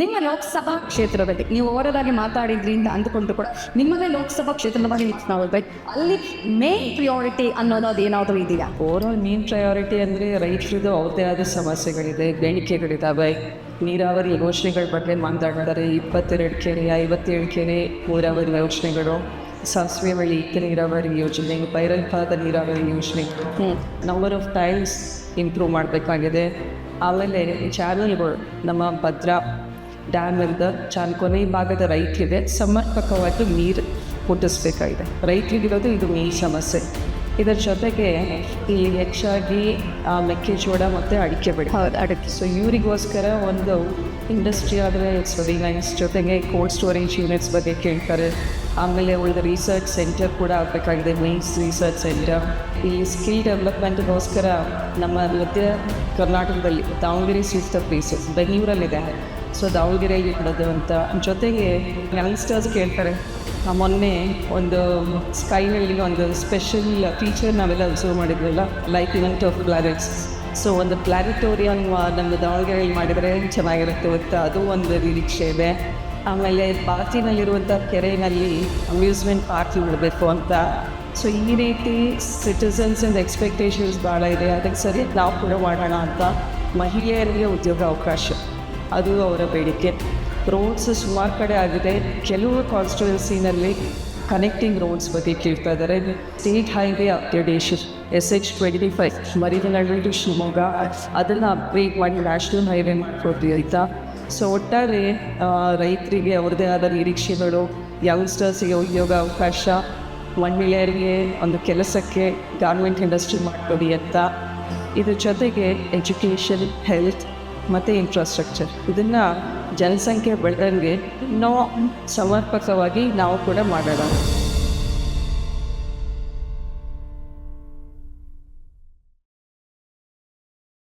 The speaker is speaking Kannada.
ನಿಮ್ಮ ಲೋಕಸಭಾ ಕ್ಷೇತ್ರದಲ್ಲಿ ನೀವು ಓವರಾಗಿ ಮಾತಾಡಿದ್ರಿ ಅಂತ ಅಂದುಕೊಂಡು ಕೂಡ ನಿಮ್ಮದೇ ಲೋಕಸಭಾ ಕ್ಷೇತ್ರದ ಬಗ್ಗೆ ನಾವು ಬಟ್ ಅಲ್ಲಿ ಮೇನ್ ಪ್ರಿಯಾರಿಟಿ ಅನ್ನೋದು ಅದೇನಾದರೂ ಇದೆಯಾ? ಓವರಾಲ್ ಮೇನ್ ಪ್ರಯಾರಿಟಿ ಅಂದರೆ ರೈತರದು ಅವ್ರದ್ದೇ ಆದ ಸಮಸ್ಯೆಗಳಿದೆ ಬೇಡಿಕೆಗಳಿದ್ದಾವೆ ನೀರಾವರಿ ಯೋಜನೆಗಳ ಬಗ್ಗೆ ಮಾತಾಡ್ತಾರೆ ಇಪ್ಪತ್ತೆರಡು ಕೆರೆ ಐವತ್ತೇಳು ಕೆರೆ ನೀರಾವರಿ ಯೋಜನೆಗಳು ಸಾಸಿವೆ ಬಳಿ ಇತ್ತ ನೀರಾವರಿ ಯೋಜನೆ ಬೈರಲ್ಪಾದ ನೀರಾವರಿ ಯೋಜನೆ. ನಂಬರ್ ಆಫ್ ಟೈಮ್ಸ್ ಇಂಪ್ರೂವ್ ಮಾಡಬೇಕಾಗಿದೆ. ಆಮೇಲೆ ಚಾನಲ್ಗಳು ನಮ್ಮ ಭದ್ರಾ ಡ್ಯಾಮಿಂದ ಚಾನ್ ಕೊನೆ ಭಾಗದ ರೈತರಿಗೆ ಸಮರ್ಪಕವಾಗಿ ನೀರು ಮುಟ್ಟಿಸ್ಬೇಕಾಗಿದೆ. ರೈತರಿಗಿರೋದು ಇದು ಮೇನ್ ಸಮಸ್ಯೆ. ಇದರ ಜೊತೆಗೆ ಈ ಹೆಚ್ಚಾಗಿ ಆ, ಮೆಕ್ಕೆಜೋಳ ಮತ್ತು ಅಡಿಕೆ ಬೆಳೆ. ಹೌದು ಅಡಿಕೆ. ಸೊ ಇವರಿಗೋಸ್ಕರ ಒಂದು ಇಂಡಸ್ಟ್ರಿ ಆದರೆ ಇಟ್ಸ್ ಲೈನ್ಸ್ ನೈಸ್ ಜೊತೆಗೆ ಕೋಲ್ಡ್ ಸ್ಟೋರೇಜ್ ಯೂನಿಟ್ಸ್ ಬಗ್ಗೆ ಕೇಳ್ತಾರೆ. ಆಮೇಲೆ ಉಳಿದ ರಿಸರ್ಚ್ ಸೆಂಟರ್ ಕೂಡ ಆಗಬೇಕಾಗಿದೆ ಮೇನ್ಸ್ ರಿಸರ್ಚ್ ಸೆಂಟರ್ ಈ ಸ್ಕಿಲ್ ಡೆವಲಪ್ಮೆಂಟ್ಗೋಸ್ಕರ ನಮ್ಮ ಮಧ್ಯ ಕರ್ನಾಟಕದಲ್ಲಿ ದಾವಣಗೆರೆ ಸೂಕ್ತ ಪ್ಲೇಸಸ್ ಬೆಂಗಳೂರಲ್ಲಿದೆ ಸೊ ದಾವಣಗೆರೆಯಲ್ಲಿ ಇಡೋದು ಅಂತ. ಜೊತೆಗೆ ಯಂಗ್ಸ್ಟರ್ಸ್ ಕೇಳ್ತಾರೆ ಮೊನ್ನೆ ಒಂದು ಸ್ಕೈನಲ್ಲಿ ಒಂದು ಸ್ಪೆಷಲ್ ಫೀಚರ್ ನಾವೆಲ್ಲ observe ಮಾಡಿದ್ವಲ್ಲ like event of planets so ಒಂದು ಪ್ಲಾನೆಟೋರಿಯಂ ನಮ್ಮ ದಾವಣಗೆರೆಯಲ್ಲಿ ಮಾಡಿದರೆ ಚೆನ್ನಾಗಿರುತ್ತೆ ಅಂತ ಅದು ಒಂದು ನಿರೀಕ್ಷೆ ಇದೆ ಆಮೇಲೆ ಬಾತಿನಲ್ಲಿರುವಂಥ ಕೆರೆಯಲ್ಲಿ ಅಮ್ಯೂಸ್ಮೆಂಟ್ ಪಾರ್ಕ್ ಮಾಡಬೇಕು ಅಂತ. ಸೊ ಈ ರೀತಿ ಸಿಟಿಸನ್ಸಿಂದ ಎಕ್ಸ್ಪೆಕ್ಟೇಷನ್ಸ್ ಭಾಳ ಇದೆ. ಅದಕ್ಕೆ ಸರಿ, ನಾವು ಕೂಡ ಮಾಡೋಣ ಅಂತ ಮಹಿಳೆಯರಿಗೆ ಉದ್ಯೋಗ ಅವಕಾಶ. ಅದು ಅವರ ಬೇಡಿಕೆ. ರೋಡ್ಸ್ ಸುಮಾರು ಕಡೆ ಆಗಿದೆ. ಕೆಲವು ಕಾನ್ಸ್ಟಿಟ್ಯುವೆನ್ಸಿನಲ್ಲಿ ಕನೆಕ್ಟಿಂಗ್ ರೋಡ್ಸ್ ಬಗ್ಗೆ ಕೇಳ್ತಾ ಇದ್ದಾರೆ. State highway upgradation S H twenty five Maridanahalli to Shivamogga, ಅದನ್ನು ಅಪ್ಗ್ರೇಡ್ ಮಾಡಿ ನ್ಯಾಷನಲ್ ಹೈವೇ ಮಾಡಿಕೊಡ್ತೀವಿ, ಆಯಿತಾ? ಸೊ ಒಟ್ಟಾರೆ ರೈತರಿಗೆ ಅವ್ರದ್ದೇ ಆದ ನಿರೀಕ್ಷೆಗಳು ಯಂಗ್ಸ್ಟರ್ಸಿಗೆ ಉದ್ಯೋಗ ಅವಕಾಶ ಮಹಿಳೆಯರಿಗೆ ಒಂದು ಕೆಲಸಕ್ಕೆ ಗಾರ್ಮೆಂಟ್ ಇಂಡಸ್ಟ್ರಿ ಮಾಡ್ಕೊಡಿ ಅಂತ. ಇದ್ರ ಜೊತೆಗೆ ಎಜುಕೇಷನ್ ಹೆಲ್ತ್ ಮತ್ತು ಇನ್ಫ್ರಾಸ್ಟ್ರಕ್ಚರ್ ಇದನ್ನು ಜನಸಂಖ್ಯೆ ಬೆಳೆದಂಗೆ ಇನ್ನೂ ಸಮರ್ಪಕವಾಗಿ ನಾವು ಕೂಡ ಮಾಡೋಣ.